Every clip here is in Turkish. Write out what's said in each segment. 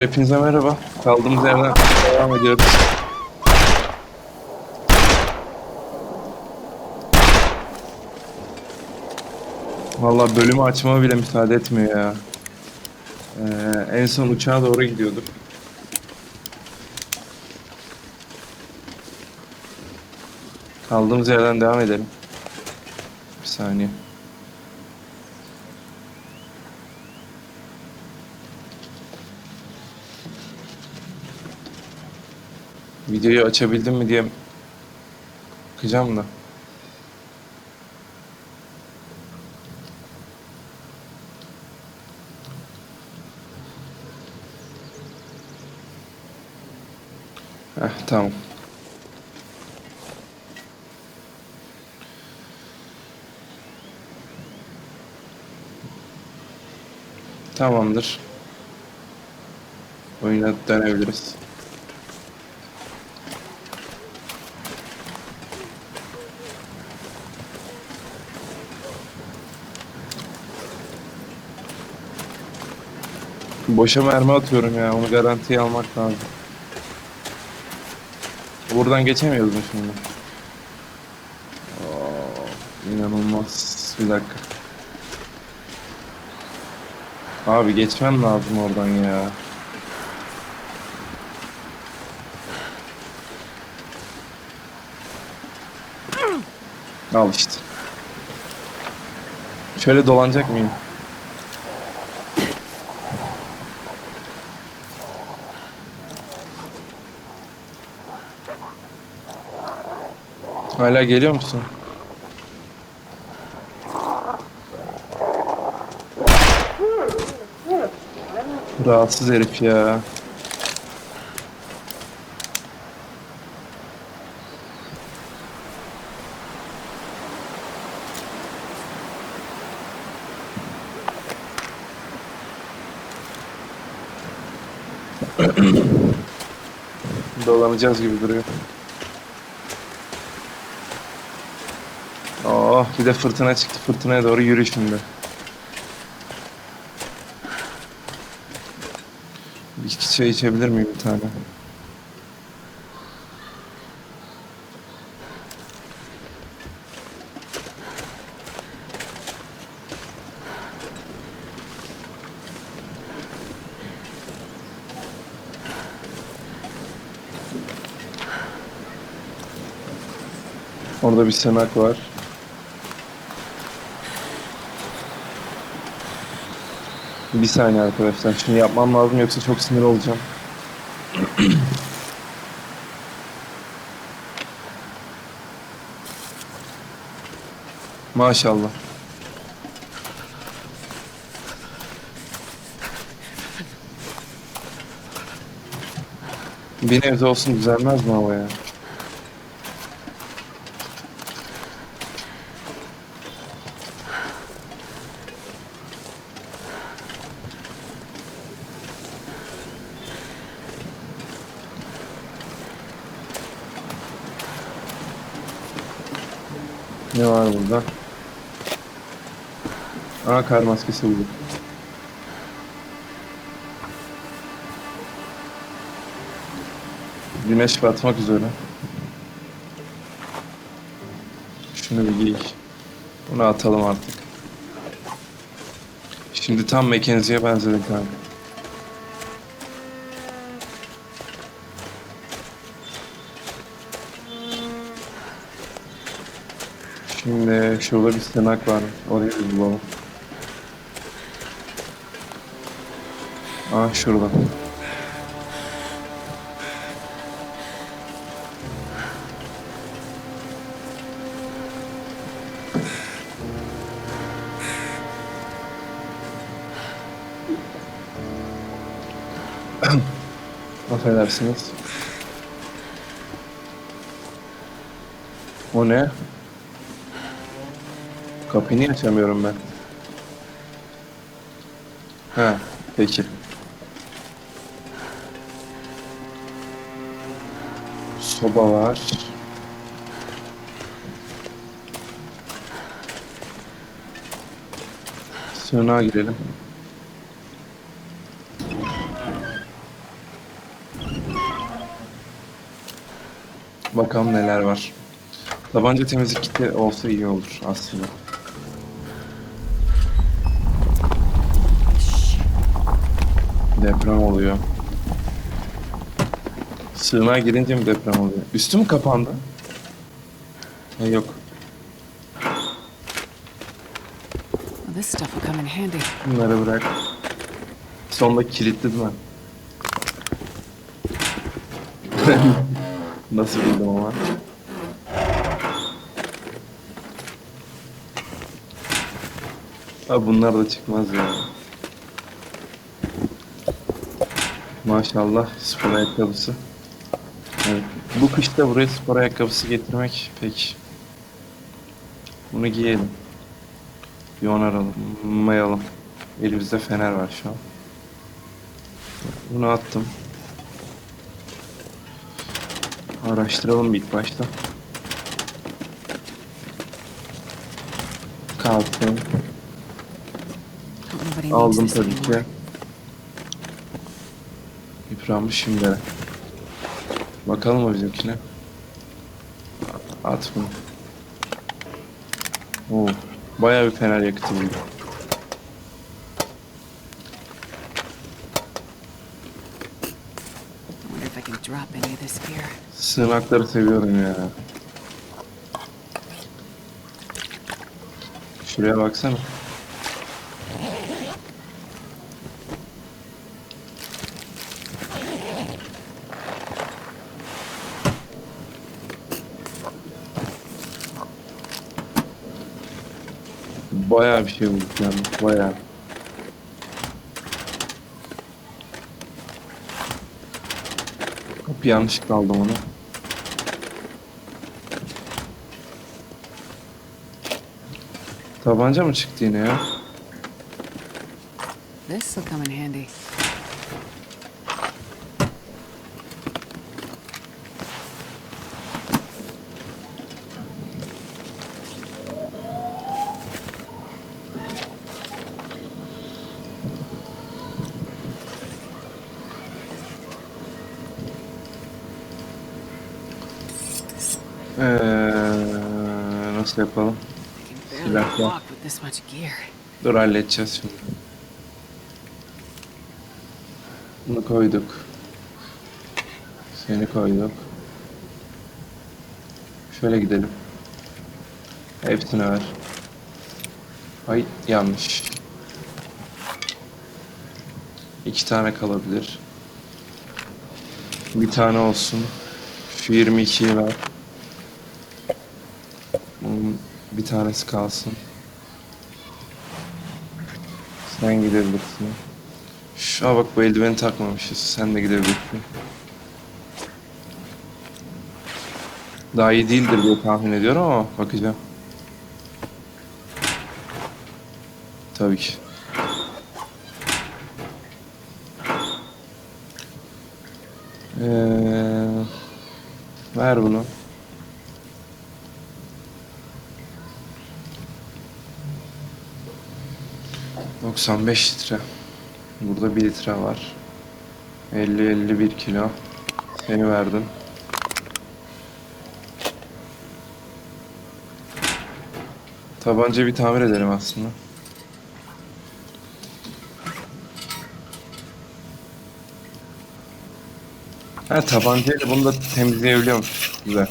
Hepinize merhaba. Kaldığımız yerden devam ediyoruz. Vallahi bölümü açmama bile müsaade etmiyor ya. Ee, en son uçağa doğru gidiyorduk. Kaldığımız yerden devam edelim. Bir saniye. Videoyu açabildim mi diye bakacağım da. Heh, tamam. Tamamdır. Oyuna dönebiliriz. Boşa mermi atıyorum ya. Onu garantiye almak lazım. Buradan geçemiyoruz mu şimdi? Oo, inanılmaz. Bir dakika. Abi geçmem lazım oradan ya. Al işte. Şöyle dolanacak mıyım? Hala geliyor musun? Rahatsız herif ya. Dolanacağız gibi duruyor. Oh bir de fırtına çıktı. Fırtınaya doğru yürü şimdi. Bir iki çay içebilir miyim bir tane? Orada bir senak var. Bir saniye arkadaşlar. Şunu yapmam lazım yoksa çok sinir olacağım. Maşallah. Bir evde olsun düzelmez mi hava Ne var burada? Aa kar maskesi buldum. Güneş batmak üzere. Şunu bir giy. Bunu atalım artık. Şimdi tam Mackenzie'ye benzedik abi. Şimdi şurada bir sığınak var. Orayı bir bulalım. Aa şurada. Affedersiniz. O ne? Kapıyı niye açamıyorum ben? Ha, peki. Soba var. Sığınağa girelim. Bakalım neler var. Tabanca temizlik kiti olsa iyi olur aslında. Deprem oluyor. Sığınağa girince mi deprem oluyor? Üstü mü kapandı? Ha, yok. This stuff will come in handy. Bunları bırak. Sonunda kilitli değil mi? Nasıl bildim ama? Ha bunlar da çıkmaz ya. Maşallah spor ayakkabısı. Evet. Bu kışta buraya spor ayakkabısı getirmek pek. Bunu giyelim. Bir onaralım. Mayalım. Elimizde fener var şu an. Bunu attım. Araştıralım ilk başta. Kalktım. Aldım tabii ki. Yıpranmış şimdi. Bakalım o bizimkine. At bunu. Oo, bayağı bir fener yakıtı buldu. I wonder if I can drop any of this gear. Sığınakları seviyorum ya. Şuraya baksana. Bayağı bir şey bulduk yani. Bayağı. Hop yanlışlıkla aldım onu. Tabanca mı çıktı yine ya? This will come in handy. Ee, nasıl yapalım? I can barely Silah yok. walk with this much gear. Dur halledeceğiz şimdi. Bunu koyduk. Seni koyduk. Şöyle gidelim. Hepsini ver. Ay yanlış. İki tane kalabilir. Bir tane olsun. Şu 22'yi ver. Bir tanesi kalsın. Sen gidebilirsin. Şu an bak bu eldiveni takmamışız. Sen de gidebilirsin. Daha iyi değildir diye tahmin ediyorum ama bakacağım. Tabii ki. Ee, ver bunu. ...95 litre. Burada 1 litre var. 50-51 kilo. Seni verdim. Tabanca bir tamir edelim aslında. Ha tabancayla bunu da temizleyebiliyormuş. Güzel.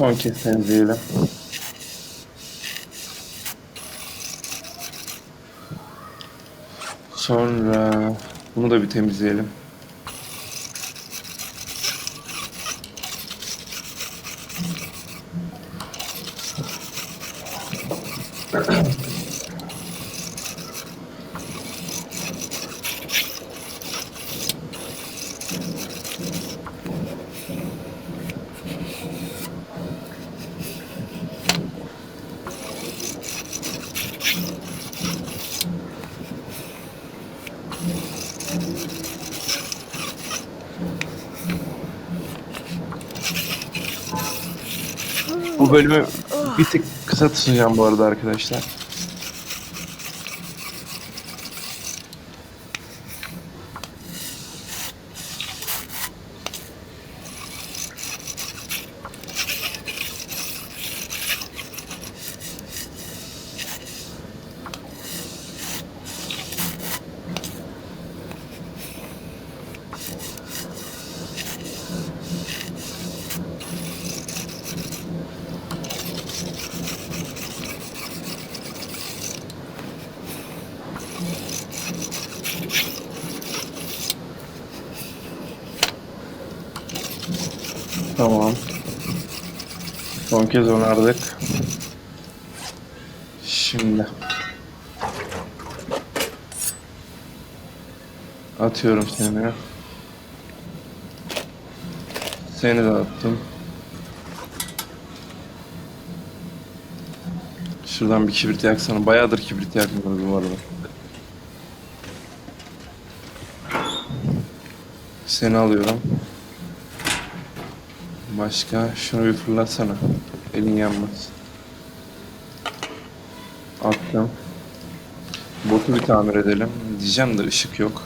Son kez temizleyelim. Sonra bunu da bir temizleyelim. Kısa tutacağım bu arada arkadaşlar. Tamam. Son kez onardık. Şimdi. Atıyorum seni. Seni de attım. Şuradan bir kibrit yaksana. Bayağıdır kibrit yakmıyoruz bu arada. Seni alıyorum. Başka şunu bir fırlatsana. Elin yanmaz. Attım. Botu bir tamir edelim. Diyeceğim de ışık yok.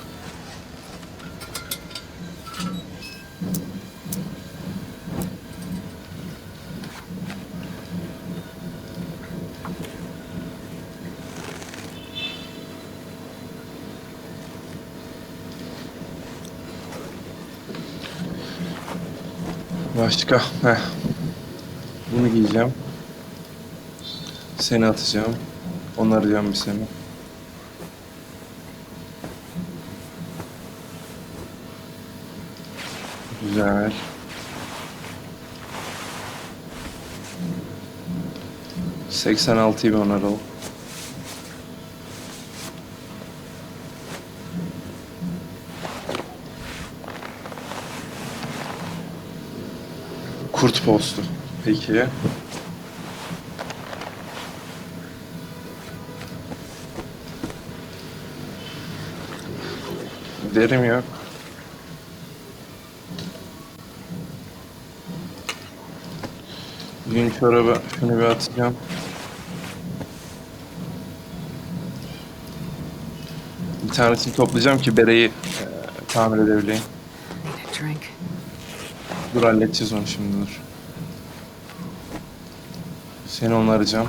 Başka. Heh. Bunu giyeceğim. Seni atacağım. Onaracağım bir seni. Güzel. Seksen altıyı bir onaralım. Postu. Peki. Derim yok. Gün çorabı şunu bir atacağım. Bir tanesini toplayacağım ki bereyi e, tamir edebileyim. Dur halledeceğiz onu şimdi dur. Seni onaracağım.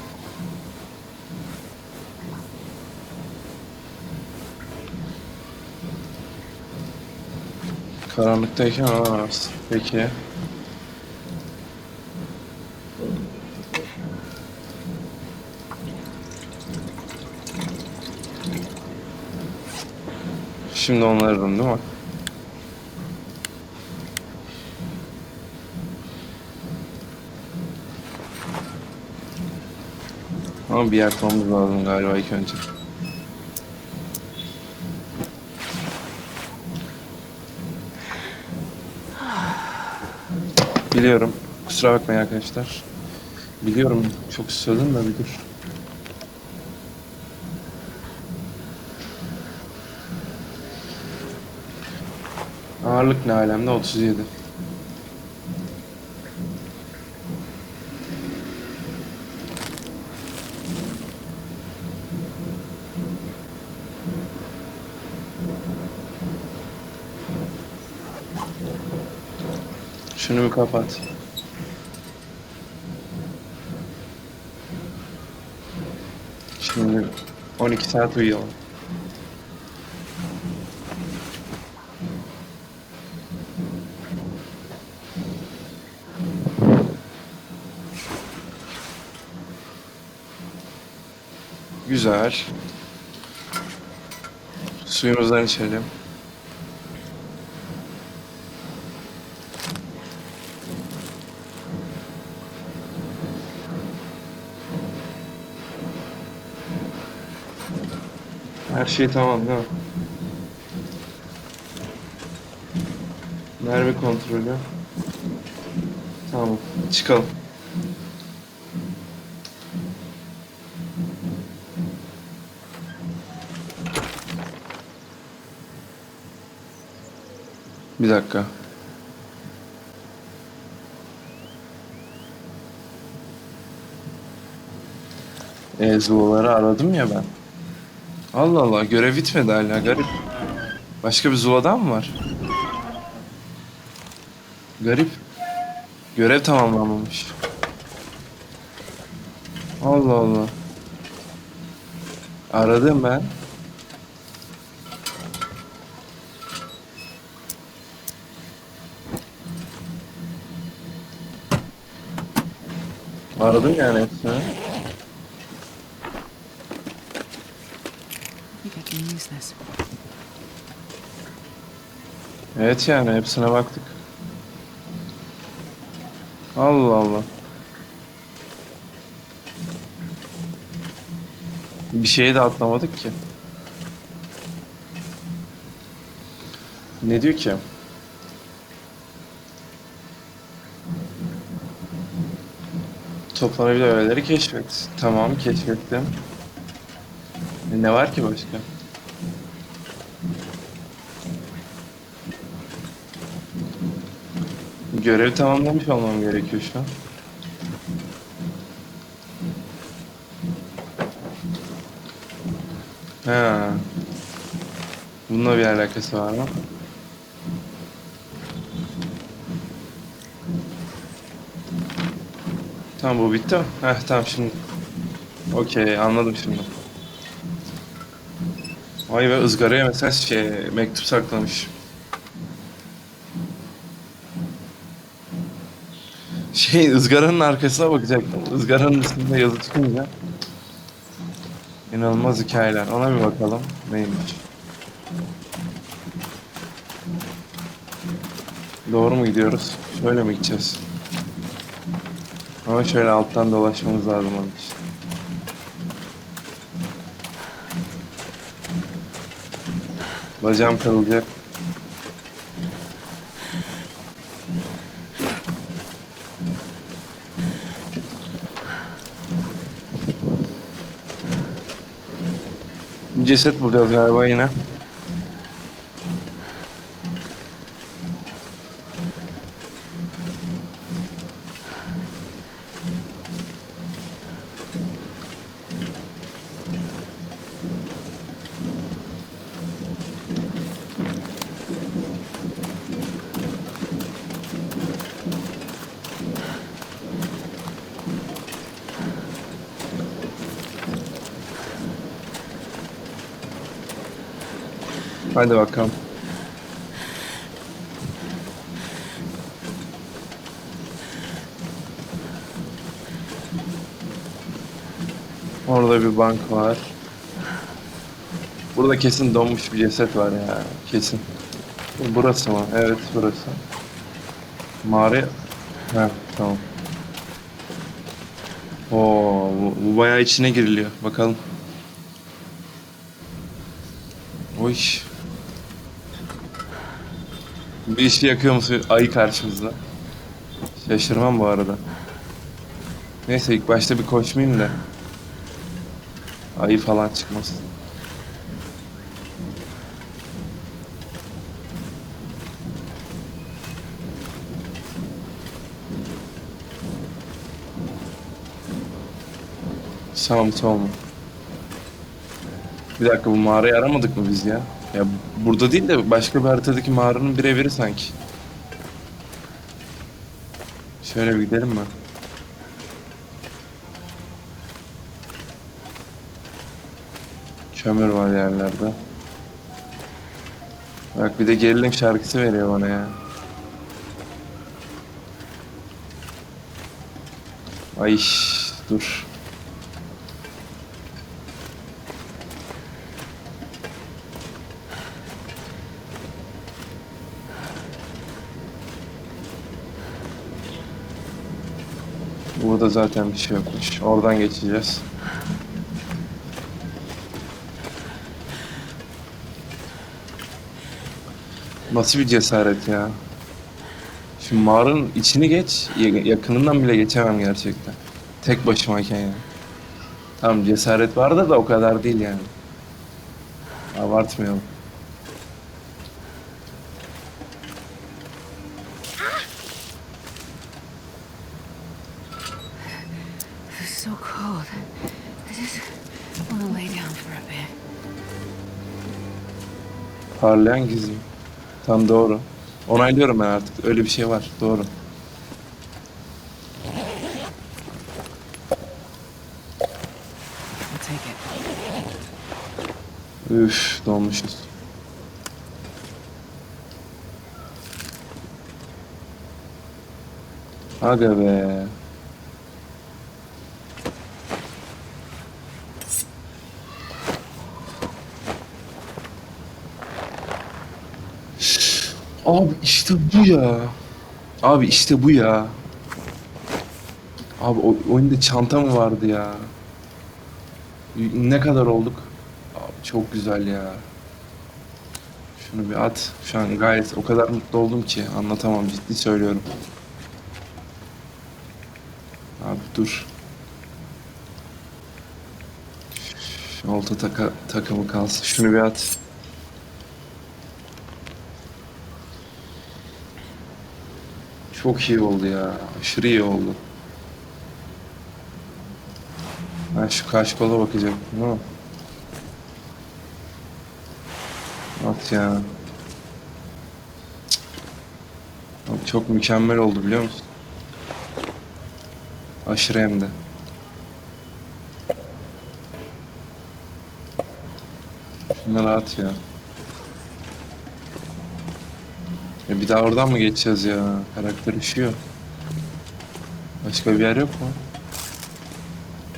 Karanlıktayken aa, peki. Şimdi onarırım değil mi? Ama bir yer bulmamız lazım galiba ilk önce. Biliyorum. Kusura bakmayın arkadaşlar. Biliyorum çok söyledim de bir dur. Ağırlık ne alemde? 37. Şunu bir kapat. Şimdi 12 saat uyuyalım. Güzel. Suyumuzdan içelim. Her şey tamam değil mi? Mermi kontrolü. Tamam. Çıkalım. Bir dakika. E, Zuluları aradım ya ben. Allah Allah görev bitmedi hala garip. Başka bir Zula'dan mı var? Garip. Görev tamamlanmamış. Allah Allah. Aradım ben. Aradım yani hepsini. This. Evet yani hepsine baktık. Allah Allah. Bir şeyi de atlamadık ki. Ne diyor ki? Toplanabilir öğeleri keşfet. Tamam keşfettim. E, ne var ki başka? Görev tamamlamış olmam gerekiyor şu an. Ha. Bununla bir alakası var mı? Tamam bu bitti mi? Heh tamam şimdi. Okey anladım şimdi. Vay be ızgaraya mesela şey mektup saklamış. Şey ızgaranın arkasına bakacaktım. Izgaranın üstünde yazı çıkınca. İnanılmaz hikayeler. Ona bir bakalım. Neymiş? Doğru mu gidiyoruz? Şöyle mi gideceğiz? Ama şöyle alttan dolaşmamız lazım onun için. Bacağım kırılacak. Ceset bulacağız galiba yine. Hadi bakalım. Orada bir bank var. Burada kesin donmuş bir ceset var ya. Kesin. Burası mı? Evet burası. Mağara... Ha tamam. Oo, bu, bu bayağı içine giriliyor. Bakalım. Oy. Bir işi yakıyor musun? Ayı karşımızda. Şaşırmam bu arada. Neyse ilk başta bir koşmayayım da. Ayı falan çıkmasın. Tamam tamam. Bir dakika bu mağarayı aramadık mı biz ya? Ya burada değil de başka bir haritadaki mağaranın birebiri sanki. Şöyle bir gidelim mi? Kömür var yerlerde. Bak bir de gerilim şarkısı veriyor bana ya. Ay dur. Burada zaten bir şey yokmuş. Oradan geçeceğiz. Nasıl bir cesaret ya. Şimdi mağaranın içini geç, ya- yakınından bile geçemem gerçekten. Tek başımayken yani. Tamam cesaret vardı da o kadar değil yani. Abartmayalım. Parlayan gizli. Tam doğru. Onaylıyorum ben artık. Öyle bir şey var. Doğru. Üf donmuşuz. Aga be. Abi işte bu ya. Abi işte bu ya. Abi o oyunda çanta mı vardı ya? Ne kadar olduk? Abi çok güzel ya. Şunu bir at. Şu an gayet o kadar mutlu oldum ki anlatamam ciddi söylüyorum. Abi dur. Şu olta taka, takımı kalsın. Şunu bir at. Çok iyi oldu ya. Aşırı iyi oldu. Ben şu kaş kola bakacaktım ama. At ya. Abi çok mükemmel oldu biliyor musun? Aşırı hem de. Şunları at ya. Bir daha oradan mı geçeceğiz ya? Karakter üşüyor. Başka bir yer yok mu?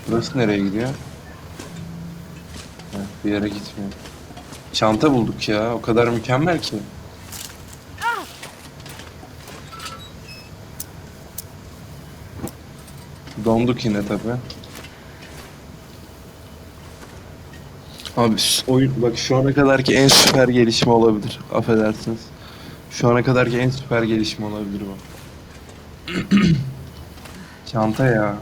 Burası nereye gidiyor? Ha, bir yere gitmiyor. Çanta bulduk ya. O kadar mükemmel ki. Donduk yine tabi. Abi oyun bak şu ana kadarki en süper gelişme olabilir. Affedersiniz. Şu ana kadarki en süper gelişme olabilir bu. Çanta ya.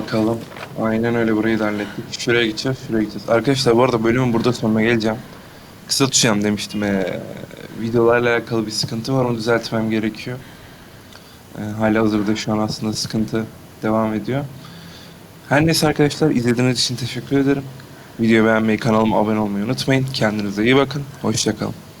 Bakalım. Aynen öyle burayı da hallettik. Şuraya gideceğiz, şuraya gideceğiz. Arkadaşlar bu arada bölümün burada sonuna geleceğim. Kısa tutacağım demiştim. Ee, videolarla alakalı bir sıkıntı var. Onu düzeltmem gerekiyor. Ee, hala hazırda şu an aslında sıkıntı devam ediyor. Her neyse arkadaşlar izlediğiniz için teşekkür ederim. Videoyu beğenmeyi, kanalıma abone olmayı unutmayın. Kendinize iyi bakın. Hoşçakalın.